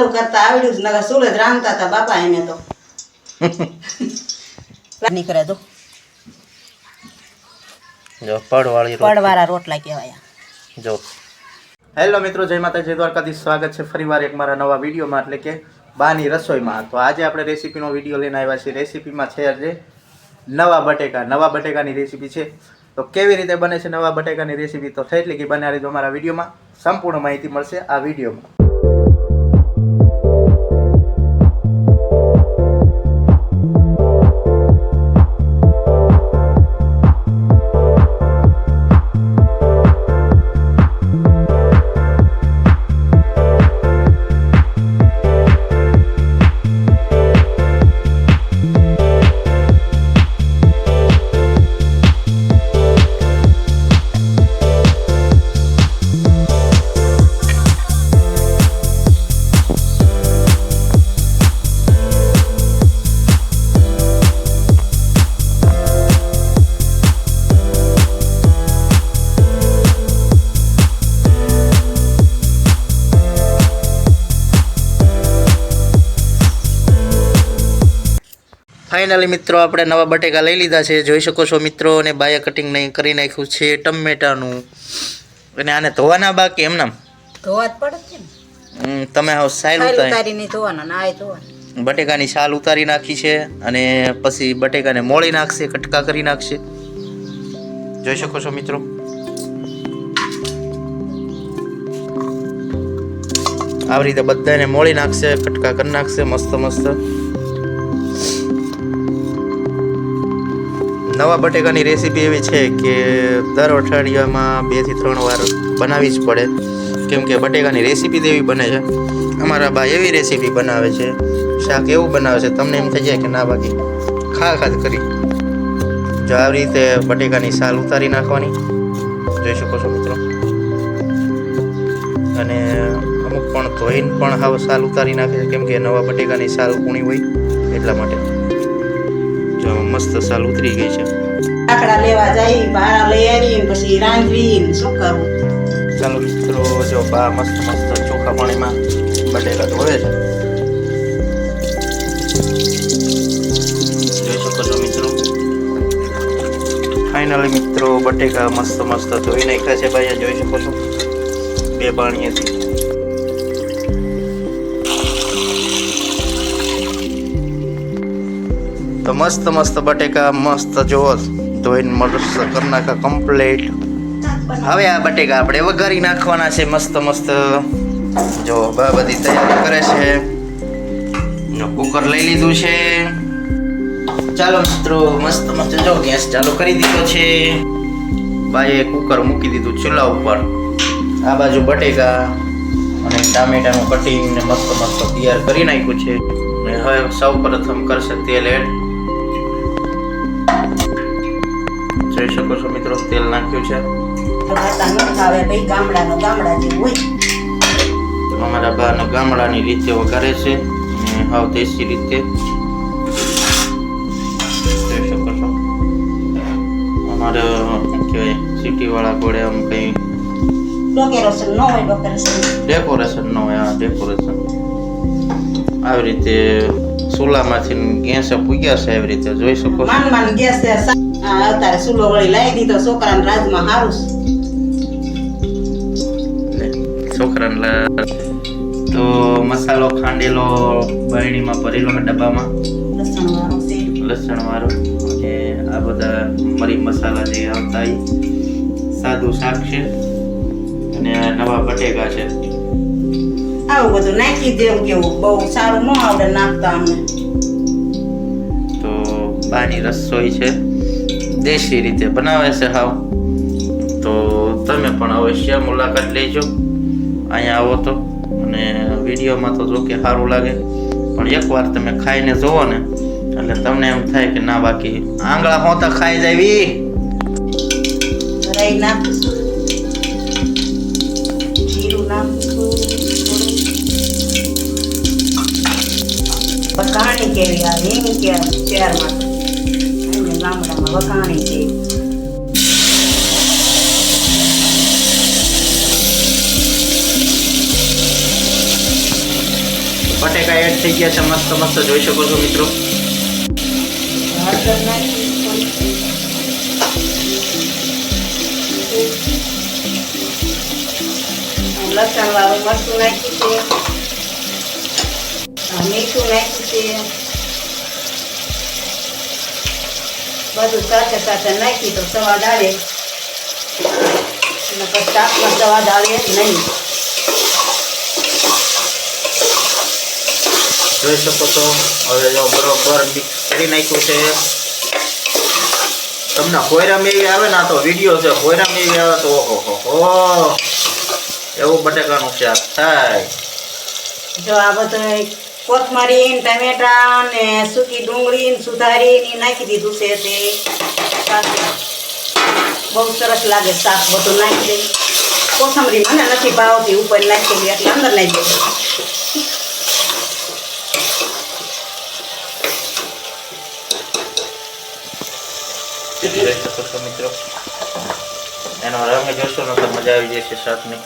ચાલુ કરતા આવડ્યું જ નગર સુરત રાંધતા હતા બાપા એને તો. નીકળે તો. જો પડવાળી પડવાળા રોટલા કહેવાય. જો. હેલો મિત્રો જય માતા જય દ્વારકાધીશ. સ્વાગત છે ફરીવાર એક મારા નવા વિડીયોમાં એટલે કે બાની રસોઈમાં. તો આજે આપણે રેસીપીનો વીડિયો લઈને આવ્યા છીએ. રેસીપીમાં છે આજે નવા બટેકા. નવા બટેકાની રેસીપી છે. તો કેવી રીતે બને છે નવા બટેકાની રેસીપી? તો થઈ એટલે કે બનાવી તો અમારા વિડીયોમાં સંપૂર્ણ માહિતી મળશે આ વિડીયોમાં. ફાઇનલી મિત્રો આપણે નવા બટેકા લઈ લીધા છે. જોઈ શકો છો મિત્રો અને બાયા કટિંગ નહીં કરી નાખ્યું છે ટમેટાનું. અને આને ધોવાના બાકી એમનામ ધોવા જ પડે છે ને. તમે હવે સાયલ ખાલી ઉતારી. ઉતારી ધોવાના ના ધોવાના. બટેકાની છાલ ઉતારી નાખી છે અને પછી બટેકાને મોળી નાખશે કટકા કરી નાખશે. જોઈ શકો છો મિત્રો. આવી રીતે બધાને મોળી નાખશે કટકા કરી નાખશે મસ્ત મસ્ત. નવા બટેકાની રેસીપી એવી છે કે દર અઠવાડિયામાં બેથી ત્રણ વાર બનાવવી જ પડે. કેમ કે બટેકાની રેસીપી એવી બને છે. અમારા બા એવી રેસીપી બનાવે છે. શાક એવું બનાવે છે. તમને એમ થઈ જાય કે ના બાકી. ખા ખા કરી. જો આવી રીતે બટેકાની સાલ ઉતારી નાખવાની. જોઈ શકો છો મિત્રો. અને અમુક પણ ધોઈને પણ હાવ સાલ ઉતારી નાખે છે. કેમ કે નવા બટેકાની સાલ કૂણી હોય એટલા માટે. જો મસ્ત સાલ ઉતરી ગઈ છે. લાકડા લેવા જાય ભાડા લઈ આવી પછી રાંધવી શું કરવું? ચાલો મિત્રો જો બા મસ્ત મસ્ત ચોખા પાણીમાં બટેકા ધોવે છે. જોઈ શકો છો મિત્રો. ફાઇનલી મિત્રો બટેકા મસ્ત મસ્ત ધોઈ નાખ્યા છે ભાઈ જોઈ શકો છો. બે પાણીએથી. તો મસ્ત મસ્ત બટેકા, મસ્ત જોવો ધોઈને મસ્ત કરી નાખા કમ્પ્લીટ હવે આ બટેકા આપણે વઘારી નાખવાના છે, મસ્ત મસ્ત. જો બા બધી તૈયારી કરે છે. કુકર લઈ લીધું છે. ચાલો મિત્રો, મસ્ત મસ્ત. જો, ગેસ ચાલુ કરી દીધો છે. ભાઈએ કુકર મૂકી દીધું ચૂલા ઉપર. આ બાજુ બટેકા અને ટામેટાનું કટિંગ ને મસ્ત મસ્ત તૈયાર કરી નાખ્યું છે. હવે સૌ પ્રથમ કરશે તેલ એડ જોઈ શકો છો મિત્રો તેલ નાખ્યું છે. અમારા બા ગામડાની રીતે વઘારે છે હાવ દેશી રીતે. જોઈ શકો છો. અમારે કહેવાય સિટીવાળા ઘોડે આમ કંઈ ડોકેરેશન ન હોય ડેકોરેશન ન હોય આ ડેકોરેશન આવી રીતે ચૂલામાંથી ગેસ પૂગ્યા છે આવી રીતે જોઈ શકો છો માન માન ગેસ છે સા- આ અત્યારે સુલો વળી લાવી દીધો છોકરાને રાજમાં છે. છોકરાને તો મસાલો ખાંડેલો બરણીમાં ભરેલો ડબ્બામાં લસણ વાળો અને આ બધા મરી મસાલા જે આવતા એ સાદું શાક છે અને નવા બટેકા છે આવું બધું નાખી દેવું કેવું બહુ સારું ન આવડે નાખતા અમને તો બાની રસોઈ છે દેશી રીતે બનાવે છે હાવ. તો તમે પણ અવશ્ય મુલાકાત લેજો. અહીંયા આવો તો. અને વિડીયોમાં તો જો કે સારું લાગે. પણ એકવાર તમે ખાઈને જુઓ ને, એટલે તમને એમ થાય કે ના બાકી આંગળા હોતા ખાઈ જાવી રાઈ નાખીશું. કેવી આવી માટે અને ગામડામાં વઘાણી કેવી બટેકા એડ થઈ ગયા છે, મસ્ત મસ્ત. જોઈ શકો છો મિત્રો. લસણ વાળું મરચું નાખ્યું છે. મીઠું નાખ્યું છે. બધું સાથે સાથે નાખી તો સ્વાદ આવે નકર શાકમાં સ્વાદ આવે નહીં. જોઈ શકો છો હવે જો બરોબર મિક્સ કરી નાખ્યું છે. તમને હોયરા મેવી આવે ને તો વીડિયો છે હોયરા મેવી આવે તો ઓહો હો એવું બટેકાનું શાક થાય. જો આ બધું કોથમરી ને ટમેટા ને સૂકી ડુંગળી ને સુધારી ને નાખી દીધું છે તે. સાથે બહુ સરસ લાગે શાક બધું નાખી દઈ કોથમરી મને નથી ભાવતી, ઉપર નાખેલી એટલે અંદર નાખી દઈ જોઈ શકો છો મિત્રો. એનો રંગ જોશો ને તો મજા આવી જશે શાકની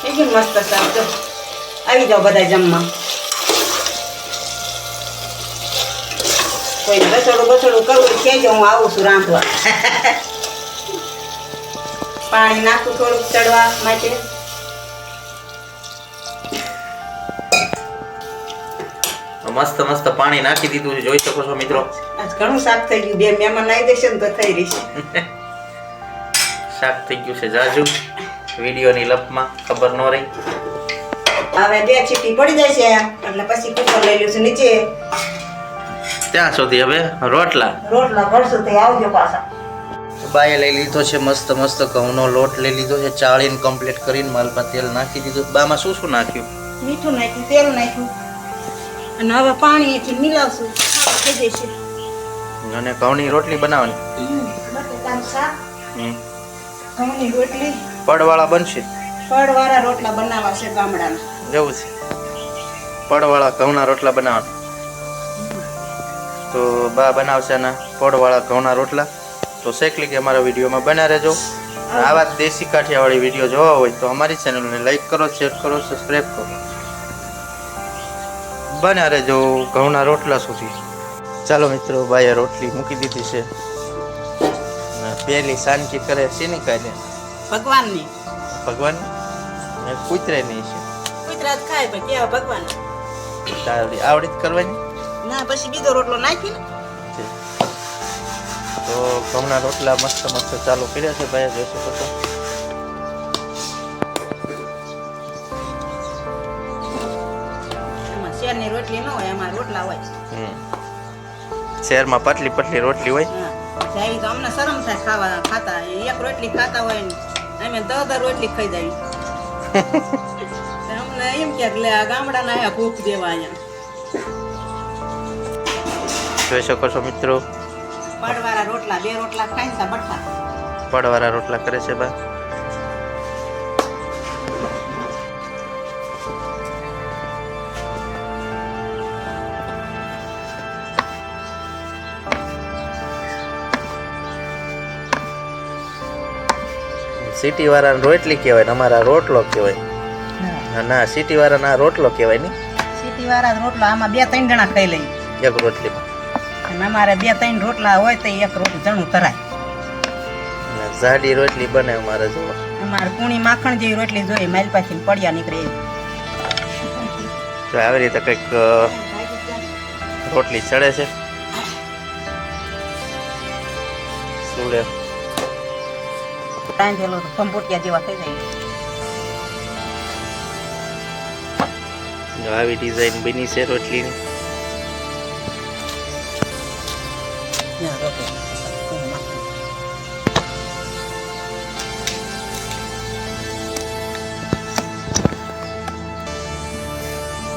એકદમ મસ્ત શાક જો આવી જાઓ બધા જમવા કોઈ રસોડું બસોડું કરવું છે જો હું આવું છું રાંધવા પાણી નાખું થોડુંક ચડવા માટે મસ્ત મસ્ત પાણી નાખી દીધું છે જોઈ શકો છો મિત્રો આજ ઘણું શાક થઈ ગયું બે મહેમાન આવી દેશે ને તો થઈ રહીશે શાક થઈ ગયું છે જાજુ વિડીયોની લપમાં ખબર ન રહી. હવે બે ચીટી પડી જાય છે. એટલે પછી કુકર લઈ લઈશું નીચે. ત્યાં સુધી હવે રોટલા. રોટલા ભરશું તો આવજો પાછા. બાએ લઈ લીધો છે મસ્ત મસ્ત ઘઉંનો લોટ લઈ લીધો છે. ચાળીને કમ્પ્લીટ કરીને માલમાં તેલ નાખી દીધું. બામાં શું શું નાખ્યું? મીઠું નાખ્યું તેલ નાખ્યું. અને હવે પાણીથી મિલાવશું. થઈ જશે. અને ઘઉંની રોટલી બનાવવાની? બટેટાનું શાક. ઘઉંની રોટલી. પડવાળા બનશે? પડવાળા રોટલા બનાવવા છે ગામડાના જવું છે. પડવાળા ઘઉંના રોટલા બનાવવાના તો બા બનાવશે આના પડવાળા ઘઉંના રોટલા. તો શેકલી કે અમારા વિડીયોમાં બના રહેજો. આવા દેશી કાઠિયાવાડી વીડિયો જોવા હોય તો અમારી ચેનલને લાઈક કરો શેર કરો સબસ્ક્રાઈબ કરો. બન્યા રહેજો ઘઉંના રોટલા સુધી. ચાલો મિત્રો બાએ રોટલી મૂકી દીધી છે. પહેલી પેલી શાંતિ કરે શેની કાઢે? ભગવાનની? ભગવાન? ને કૂતરે નહીં છે. ગુજરાત ખાય પણ કેવા ભગવાન? તારી આવડી કરવાની? ના પછી બીજો રોટલો નાખી ને તો ઘઉંના રોટલા મસ્ત મસ્ત ચાલુ કર્યા છે ભાઈ જોઈ શકો છો. શેરની રોટલી ન હોય એમાં રોટલા હોય. શહેરમાં પતલી પતલી રોટલી હોય? જાય તો અમને શરમ થાય ખાવા ખાતા એક રોટલી ખાતા હોય ને અમે દસ તો રોટલી ખાઈ જાય અમને એમ કે લે આ ગામડાના આયા ભૂખ દેવા અહીંયા જોઈ શકો છો મિત્રો. પડવાળા રોટલા બે રોટલા ખાઈને તા બટા પડવાળા રોટલા કરે છે બા. સિટી વાળાને રોટલી કહેવાય ને અમારા રોટલો કહેવાય. ના, ના સિટી વાળાના રોટલો કહેવાય ને સિટી વાળા રોટલા આમાં બે ત્રણ જણા ખાઈ લઈએ. એક રોટલીમાં. અને અમારે બે ત્રણ રોટલા હોય તો એક રોટલી જણું તરાય ને જાડી રોટલી બને અમારે જો. અમારે કુણી માખણ જેવી રોટલી જોઈએ માઇલ પાછી પડ્યા નીકળે તો આવી રીતે કંઈક રોટલી ચડે છે. સુલે રાંધેલો તો જેવા થઈ જાય. આવી ડિઝાઇન બની છે રોટલીની.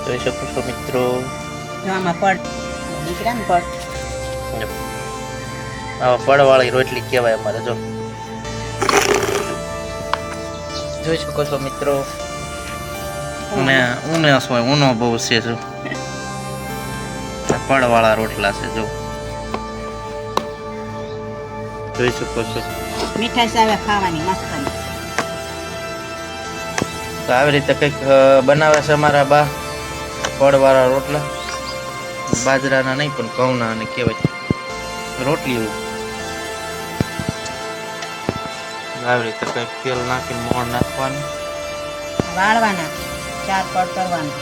જોઈ શકો છો મિત્રો. આમાં પડ નીકળ્યા ને પડ. આવા પડવાળી રોટલી કહેવાય અમારે જો. જોઈ શકો છો મિત્રો. ઉમે ઉમેશ હોય ઉનો બહુ છે જો. પડવાળા રોટલા છે જો. જોઈ શકો છો. મીઠાઈ સાવે ખાવાની મસ્ત તો આવી રીતે કંઈક બનાવે છે અમારા બા ફળવાળા રોટલા. બાજરાના નહીં પણ ઘઉંના અને કહેવાય. રોટલી આવી રીતે કંઈક તેલ નાખીને મોણ નાખવાનું. વાળવાના ચાર પડ કરવાના.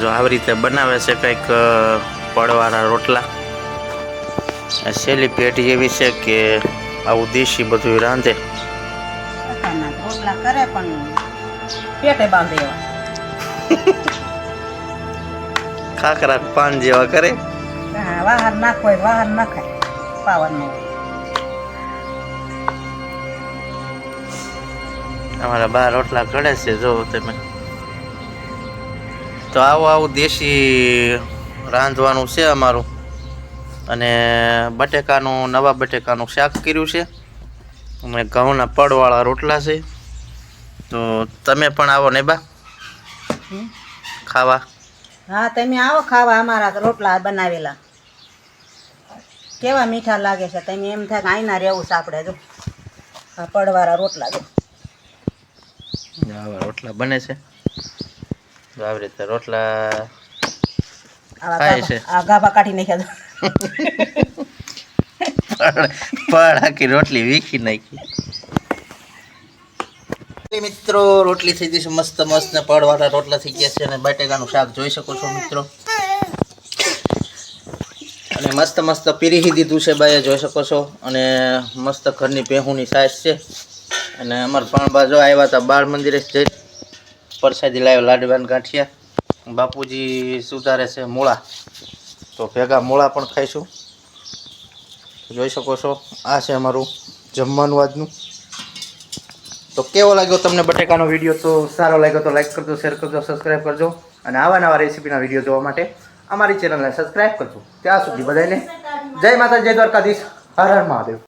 જો આવી રીતે બનાવે છે કંઈક પડવાળા રોટલા. છેલ્લી પેટી એવી છે કે આવું દેશી બધું રાંધે. કરે પણ પેટે બાંધે ખાખરા પાન જેવા કરે. વાહન તો વાહર નખાય પાવરનો અમારા બાર રોટલા ઘડે છે જો તમે. તો આવું આવું દેશી રાંધવાનું છે અમારું. અને બટેકાનું નવા બટેકાનું શાક કર્યું છે. અને ઘઉંના પડવાળા રોટલા છે. તો તમે પણ આવો ને બા. ખાવા. હા તમે આવો ખાવા અમારા રોટલા બનાવેલા. કેવા મીઠા લાગે છે? તમે એમ થાય કે આઈના રહેવું છે આપણે જો. આ પડવાળા રોટલા જો. આવા રોટલા બને છે. આવી રીતે રોટલા ખાય છે. આ ગાભા કાઢી નાખ્યા આખી રોટલી વીખી નાખી. મિત્રો, રોટલી થઈ ગઈ મસ્ત મસ્ત ને પડવાળા રોટલા થઈ ગયા છે અને બટેકાનું શાક જોઈ શકો છો મિત્રો. અને મસ્ત મસ્ત પીરી દીધું છે બાઈએ, જોઈ શકો છો. અને મસ્ત ઘરની ભેહુની સાઈઝ છે. અને અમારા ભાણબા જો આવ્યા હતા બાળ મંદિરે જઈ પરસાદી લાવ્યો લાડવાન ગાંઠિયા. બાપુજી સુધારે છે મૂળા. તો ભેગા મૂળા પણ ખાઈશું. જોઈ શકો છો, આ છે અમારું જમવાનું આજનું. તો કેવો લાગ્યો તમને બટેકાનો વીડિયો? તો સારો લાગ્યો તો લાઈક કરજો, શેર કરજો સબસ્ક્રાઈબ કરજો. અને આવા નવા રેસીપીના વીડિયો જોવા માટે અમારી ચેનલને સબસ્ક્રાઈબ કરજો. ત્યાં સુધી બધાને જય માતા જય દ્વારકાધીશ. હર હર મહાદેવ.